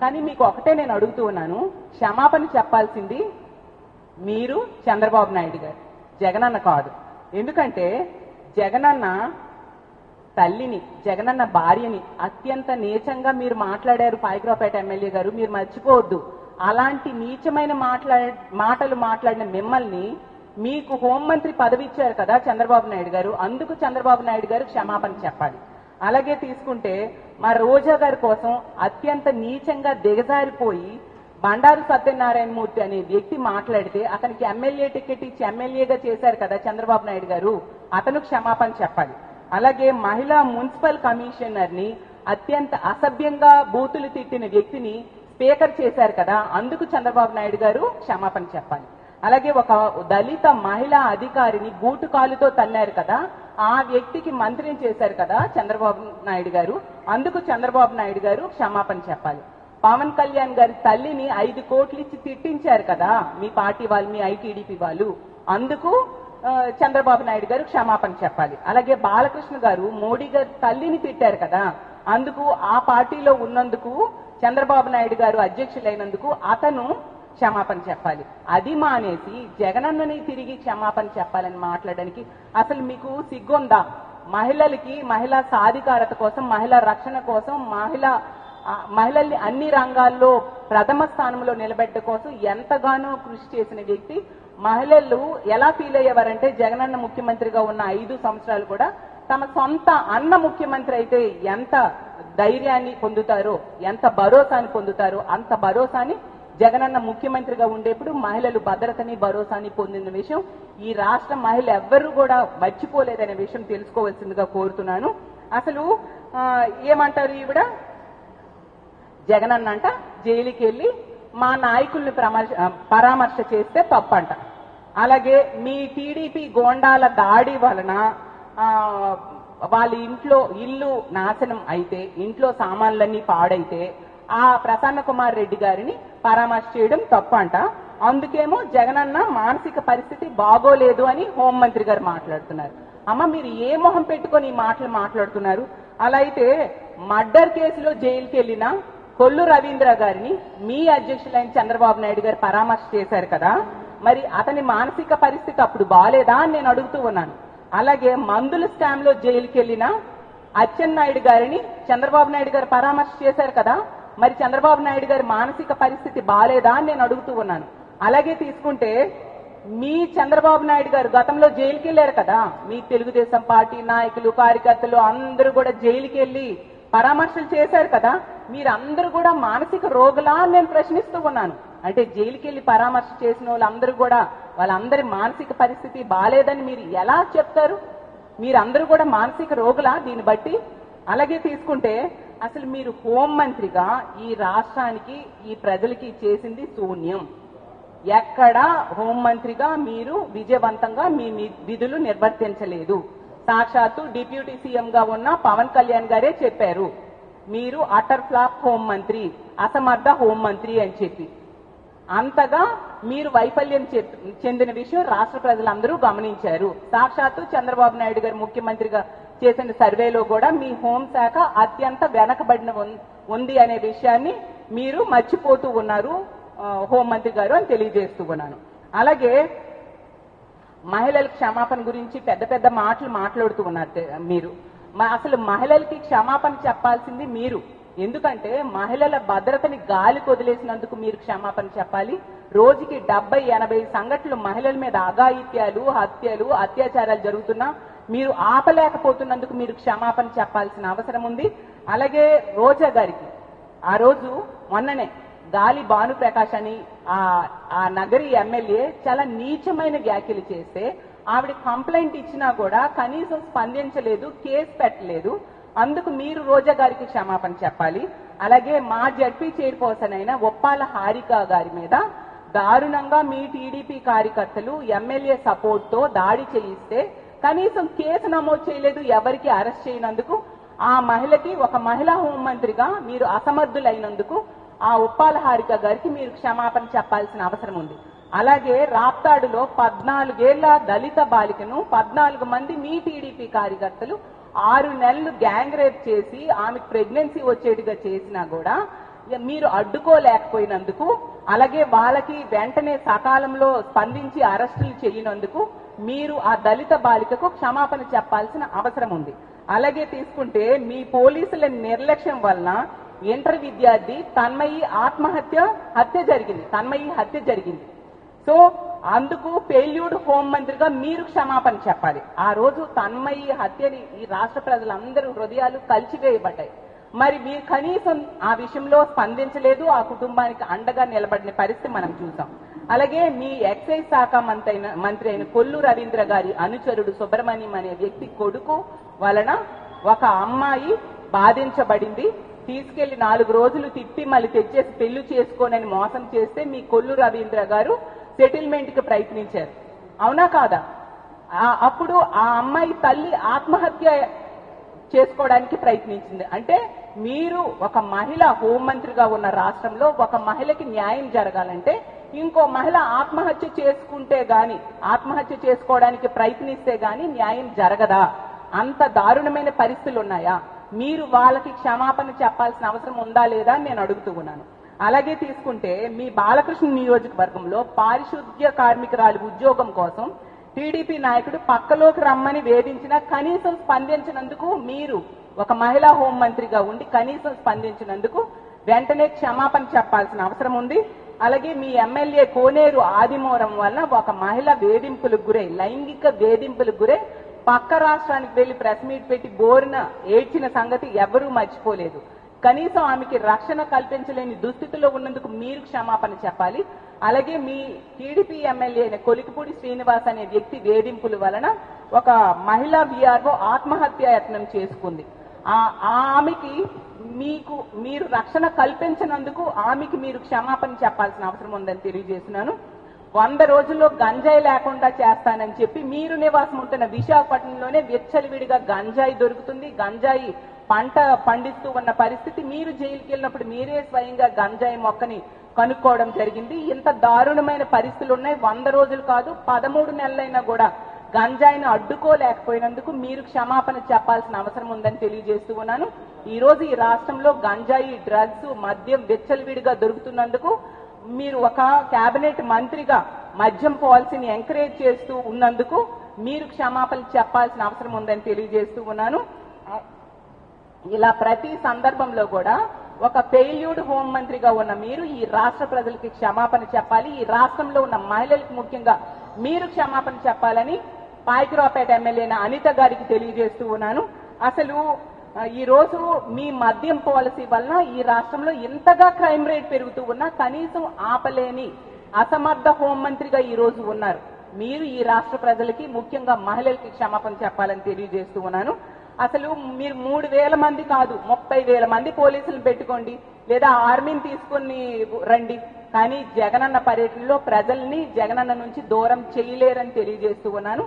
కానీ మీకు ఒకటే నేను అడుగుతూ ఉన్నాను. క్షమాపణ చెప్పాల్సింది మీరు చంద్రబాబు నాయుడు గారు. జగనన్న కాదు. ఎందుకంటే జగనన్న తల్లిని జగనన్న భార్యని అత్యంత నీచంగా మీరు మాట్లాడారు పాయకరావుపేట ఎమ్మెల్యే గారు. మీరు మర్చిపోవద్దు. అలాంటి నీచమైన మాట్లా మాటలు మాట్లాడిన మిమ్మల్ని మీకు హోంమంత్రి పదవి ఇచ్చారు కదా చంద్రబాబు నాయుడు గారు. అందుకు చంద్రబాబు నాయుడు గారు క్షమాపణ చెప్పాలి. అలాగే తీసుకుంటే మా రోజా గారి కోసం అత్యంత నీచంగా దిగజారిపోయి బండారు సత్యనారాయణ మూర్తి అనే వ్యక్తి మాట్లాడితే అతనికి ఎమ్మెల్యే టికెట్ ఇచ్చి ఎమ్మెల్యేగా చేశారు కదా చంద్రబాబు నాయుడు గారు. అతను క్షమాపణ చెప్పాలి. అలాగే మహిళా మున్సిపల్ కమిషనర్ని అత్యంత అసభ్యంగా బూతులు తిట్టిన వ్యక్తిని స్పీకర్ చేశారు కదా అందుకు చంద్రబాబు నాయుడు గారు క్షమాపణ చెప్పాలి. అలాగే ఒక దళిత మహిళా అధికారిని గూటు కాలుతో తన్నారు కదా ఆ వ్యక్తికి మంత్రిని చేశారు కదా చంద్రబాబు నాయుడు గారు. అందుకు చంద్రబాబు నాయుడు గారు క్షమాపణ చెప్పాలి. పవన్ కళ్యాణ్ గారి తల్లిని ఐదు కోట్లు ఇచ్చి తిట్టించారు కదా మీ పార్టీ వాళ్ళు మీ ఐటీడీపీ వాళ్ళు. అందుకు చంద్రబాబు నాయుడు గారు క్షమాపణ చెప్పాలి. అలాగే బాలకృష్ణ గారు మోడీ గారి తల్లిని తిట్టారు కదా అందుకు ఆ పార్టీలో ఉన్నందుకు చంద్రబాబు నాయుడు గారు అధ్యక్షులైనందుకు అతను క్షమాపణ చెప్పాలి. అది మానేసి జగనన్నని తిరిగి క్షమాపణ చెప్పాలని మాట్లాడడానికి అసలు మీకు సిగ్గుందా? మహిళలకి మహిళా సాధికారత కోసం మహిళా రక్షణ కోసం మహిళా మహిళల్ని అన్ని రంగాల్లో ప్రథమ స్థానంలో నిలబెట్ట కోసం ఎంతగానో కృషి చేసిన వ్యక్తి. మహిళలు ఎలా ఫీల్ అయ్యేవారంటే జగనన్న ముఖ్యమంత్రిగా ఉన్న ఐదు సంవత్సరాలు కూడా తమ సొంత అన్న ముఖ్యమంత్రి అయితే ఎంత ధైర్యాన్ని పొందుతారో ఎంత భరోసాని పొందుతారో అంత భరోసాని జగనన్న ముఖ్యమంత్రిగా ఉండేప్పుడు మహిళలు భద్రతని భరోసాని పొందిన విషయం. ఈ రాష్ట్ర మహిళ ఎవ్వరూ కూడా మర్చిపోలేదనే విషయం తెలుసుకోవాల్సిందిగా కోరుతున్నాను. అసలు ఏమంటారు ఈవిడ? జగనన్న అంట జైలుకి వెళ్ళి మా నాయకుల్ని పరామర్శ చేస్తే తప్పంట. అలాగే మీ టీడీపీ గోండాల దాడి వలన వాళ్ళ ఇంట్లో ఇల్లు నాశనం అయితే ఇంట్లో సామాన్లన్నీ పాడైతే ఆ ప్రసన్న కుమార్ రెడ్డి గారిని పరామర్శ చేయడం తప్పంట. అందుకేమో జగనన్న మానసిక పరిస్థితి బాగోలేదు అని హోంమంత్రి గారు మాట్లాడుతున్నారు. అమ్మ మీరు ఏ మొహం పెట్టుకొని ఈ మాటలు మాట్లాడుతున్నారు? అలా అయితే మర్డర్ కేసులో జైలుకి వెళ్ళిన కొల్లు రవీంద్ర గారిని మీ అధ్యక్షులైన చంద్రబాబు నాయుడు గారు పరామర్శ చేశారు కదా? మరి అతని మానసిక పరిస్థితి అప్పుడు బాగాలేదా అని నేను అడుగుతూ ఉన్నాను. అలాగే మందుల స్కామ్లో జైలుకి వెళ్ళిన అచ్చెన్నాయుడు గారిని చంద్రబాబు నాయుడు గారు పరామర్శ చేశారు కదా? మరి చంద్రబాబు నాయుడు గారి మానసిక పరిస్థితి బాలేదా అని నేను అడుగుతూ ఉన్నాను. అలాగే తీసుకుంటే మీ చంద్రబాబు నాయుడు గారు గతంలో జైలుకి వెళ్ళారు కదా. మీ తెలుగుదేశం పార్టీ నాయకులు కార్యకర్తలు అందరూ కూడా జైలుకి వెళ్ళి పరామర్శలు చేశారు కదా. మీరందరూ కూడా మానసిక రోగులా అని నేను ప్రశ్నిస్తూ ఉన్నాను. అంటే జైలుకి వెళ్ళి పరామర్శ చేసిన వాళ్ళందరూ కూడా వాళ్ళందరి మానసిక పరిస్థితి బాలేదని మీరు ఎలా చెప్తారు? మీరందరూ కూడా మానసిక రోగులా దీన్ని బట్టి? అలాగే తీసుకుంటే అసలు మీరు హోంమంత్రిగా ఈ రాష్ట్రానికి ఈ ప్రజలకి చేసింది శూన్యం. ఎక్కడా హోంమంత్రిగా మీరు విజయవంతంగా మీ విధులు నిర్వర్తించలేదు. సాక్షాత్తు డిప్యూటీ సీఎం గా ఉన్న పవన్ కళ్యాణ్ గారే చెప్పారు మీరు అటర్ ఫ్లాప్ హోంమంత్రి అసమర్థ హోంమంత్రి అని చెప్పి. అంతగా మీరు వైఫల్యం చెందిన విషయం రాష్ట్ర ప్రజలందరూ గమనించారు. సాక్షాత్తు చంద్రబాబు నాయుడు గారు ముఖ్యమంత్రిగా చేసిన సర్వేలో కూడా మీ హోంశాఖ అత్యంత వెనకబడిన ఉంది అనే విషయాన్ని మీరు మర్చిపోతూ ఉన్నారు హోంమంత్రి గారు అని తెలియజేస్తూ ఉన్నాను. అలాగే మహిళల క్షమాపణ గురించి పెద్ద పెద్ద మాటలు మాట్లాడుతూ ఉన్నారు మీరు. అసలు మహిళలకి క్షమాపణ చెప్పాల్సింది మీరు. ఎందుకంటే మహిళల భద్రతని గాలి వదిలేసినందుకు మీరు క్షమాపణ చెప్పాలి. రోజుకి డెబ్బై ఎనభై సంఘటనలు మహిళల మీద అఘాయిత్యాలు హత్యలు అత్యాచారాలు జరుగుతున్నా మీరు ఆపలేకపోతున్నందుకు మీరు క్షమాపణ చెప్పాల్సిన అవసరం ఉంది. అలాగే రోజా గారికి ఆ రోజు మొన్ననే గాలి భానుప్రకాష్ అని ఆ ఆ నగరి ఎమ్మెల్యే చాలా నీచమైన వ్యాఖ్యలు చేస్తే ఆవిడ కంప్లైంట్ ఇచ్చినా కూడా కనీసం స్పందించలేదు కేసు పెట్టలేదు. అందుకు మీరు రోజా గారికి క్షమాపణ చెప్పాలి. అలాగే మా జడ్పీ చైర్పర్సన్ అయిన ఒప్పాల హారిక గారి మీద దారుణంగా మీ టీడీపీ కార్యకర్తలు ఎమ్మెల్యే సపోర్ట్తో దాడి చేయిస్తే కనీసం కేసు నమోదు చేయలేదు ఎవరికి అరెస్ట్ చేయనందుకు ఆ మహిళకి ఒక మహిళా హోంమంత్రిగా మీరు అసమర్థులైనందుకు ఆ ఉప్పాల హారిక గారికి మీరు క్షమాపణ చెప్పాల్సిన అవసరం ఉంది. అలాగే రాప్తాడులో పద్నాలుగేళ్ళ దళిత బాలికను పద్నాలుగు మంది మీ టీడీపీ కార్యకర్తలు ఆరు నెలలు గ్యాంగ్ రేప్ చేసి ఆమెకు ప్రెగ్నెన్సీ వచ్చేట్టుగా చేసినా కూడా మీరు అడ్డుకోలేకపోయినందుకు అలాగే వాళ్ళకి వెంటనే సకాలంలో స్పందించి అరెస్టులు చేయనందుకు మీరు ఆ దళిత బాలికకు క్షమాపణ చెప్పాల్సిన అవసరం ఉంది. అలాగే తీసుకుంటే మీ పోలీసుల నిర్లక్ష్యం వలన ఇంటర్ విద్యార్థి తన్మయి ఆత్మహత్య హత్య జరిగింది. తన్మయి హత్య జరిగింది. సో అందుకు పెళ్ళూడు హోం మంత్రిగా మీరు క్షమాపణ చెప్పాలి. ఆ రోజు తన్మయి హత్యని ఈ రాష్ట్ర ప్రజలందరూ హృదయాలు కలిసివేయబడ్డాయి. మరి మీరు కనీసం ఆ విషయంలో స్పందించలేదు ఆ కుటుంబానికి అండగా నిలబడిన పరిస్థితి మనం చూసాం. అలాగే మీ ఎక్సైజ్ శాఖ మంత్రి మంత్రి అయిన కొల్లు రవీంద్ర గారి అనుచరుడు సుబ్రహ్మణ్యం అనే వ్యక్తి కొడుకు వలన ఒక అమ్మాయి బాధించబడింది. తీసుకెళ్ళి నాలుగు రోజులు తిప్పి మళ్ళీ తెచ్చేసి పెళ్ళి చేసుకోనని మోసం చేస్తే మీ కొల్లు రవీంద్ర గారు సెటిల్మెంట్కి ప్రయత్నించారు. అవునా కాదా? అప్పుడు ఆ అమ్మాయి తల్లి ఆత్మహత్య చేసుకోవడానికి ప్రయత్నించింది. అంటే మీరు ఒక మహిళ హోంమంత్రిగా ఉన్న రాష్ట్రంలో ఒక మహిళకి న్యాయం జరగాలంటే ఇంకో మహిళ ఆత్మహత్య చేసుకుంటే గాని ఆత్మహత్య చేసుకోవడానికి ప్రయత్నిస్తే గాని న్యాయం జరగదా? అంత దారుణమైన పరిస్థితులు ఉన్నాయా? మీరు వాళ్ళకి క్షమాపణ చెప్పాల్సిన అవసరం ఉందా లేదా అని నేను అడుగుతూ ఉన్నాను. అలాగే తీసుకుంటే మీ బాలకృష్ణ నియోజకవర్గంలో పారిశుద్ధ్య కార్మికురాలు ఉద్యోగం కోసం టీడీపీ నాయకుడు పక్కలోకి రమ్మని వేధించినా కనీసం స్పందించినందుకు మీరు ఒక మహిళా హోంమంత్రిగా ఉండి కనీసం స్పందించినందుకు వెంటనే క్షమాపణ చెప్పాల్సిన అవసరం ఉంది. అలాగే మీ ఎమ్మెల్యే కోనేరు ఆదిమూరం వలన ఒక మహిళ వేధింపులకు గురై లైంగిక వేధింపులకు గురై పక్క రాష్ట్రానికి వెళ్ళి ప్రెస్ మీట్ పెట్టి బోరిన ఏడ్చిన సంగతి ఎవరూ మర్చిపోలేదు. కనీసం ఆమెకి రక్షణ కల్పించలేని దుస్థితిలో ఉన్నందుకు మీరు క్షమాపణ చెప్పాలి. అలాగే మీ టీడీపీ ఎమ్మెల్యే కొలికిపూడి శ్రీనివాస్ అనే వ్యక్తి వేధింపుల వలన ఒక మహిళా విఆర్ఓ ఆత్మహత్య యత్నం చేసుకుంది. ఆ- ఆ ఆమెకి మీకు మీరు రక్షణ కల్పించినందుకు ఆమెకి మీరు క్షమాపణ చెప్పాల్సిన అవసరం ఉందని తెలియజేస్తున్నాను. వంద రోజుల్లో గంజాయి లేకుండా చేస్తానని చెప్పి మీరు నివాసం ఉంటున్న విశాఖపట్నంలోనే విచ్చలివిడిగా గంజాయి దొరుకుతుంది. గంజాయి పంట పండిస్తూ ఉన్న పరిస్థితి మీరు జైలుకి వెళ్ళినప్పుడు మీరే స్వయంగా గంజాయి మొక్కని కనుక్కోవడం జరిగింది. ఇంత దారుణమైన పరిస్థితులు ఉన్నాయి వంద రోజులు కాదు పదమూడు నెలలైనా కూడా గంజాయిని అడ్డుకోలేకపోయినందుకు మీరు క్షమాపణ చెప్పాల్సిన అవసరం ఉందని తెలియజేస్తూ ఉన్నాను. ఈ రోజు ఈ రాష్ట్రంలో గంజాయి డ్రగ్స్ మద్యం విచ్చలవిడిగా దొరుకుతున్నందుకు మీరు ఒక కేబినెట్ మంత్రిగా మద్యం పాలసీని ఎంకరేజ్ చేస్తూ ఉన్నందుకు మీరు క్షమాపణ చెప్పాల్సిన అవసరం ఉందని తెలియజేస్తూ ఉన్నాను. ఇలా ప్రతి సందర్భంలో కూడా ఒక ఫెయిల్యూడ్ హోం మంత్రిగా ఉన్న మీరు ఈ రాష్ట్ర ప్రజలకి క్షమాపణ చెప్పాలి. ఈ రాష్ట్రంలో ఉన్న మహిళలకు ముఖ్యంగా మీరు క్షమాపణ చెప్పాలని పాయకురావుపేట ఎమ్మెల్యే అనిత గారికి తెలియజేస్తూ ఉన్నాను. అసలు ఈ రోజు మీ మద్యం పాలసీ వలన ఈ రాష్ట్రంలో ఇంతగా క్రైమ్ రేట్ పెరుగుతూ ఉన్నా కనీసం ఆపలేని అసమర్థ హోంమంత్రిగా ఈ రోజు ఉన్నారు. మీరు ఈ రాష్ట్ర ప్రజలకి ముఖ్యంగా మహిళలకి క్షమాపణ చెప్పాలని తెలియజేస్తూ ఉన్నాను. అసలు మీరు మూడు వేల మంది కాదు ముప్పై వేల మంది పోలీసులు పెట్టుకోండి లేదా ఆర్మీని తీసుకుని రండి. కానీ జగనన్న పర్యటనలో ప్రజల్ని జగనన్న నుంచి దూరం చేయలేరని తెలియజేస్తూ ఉన్నాను.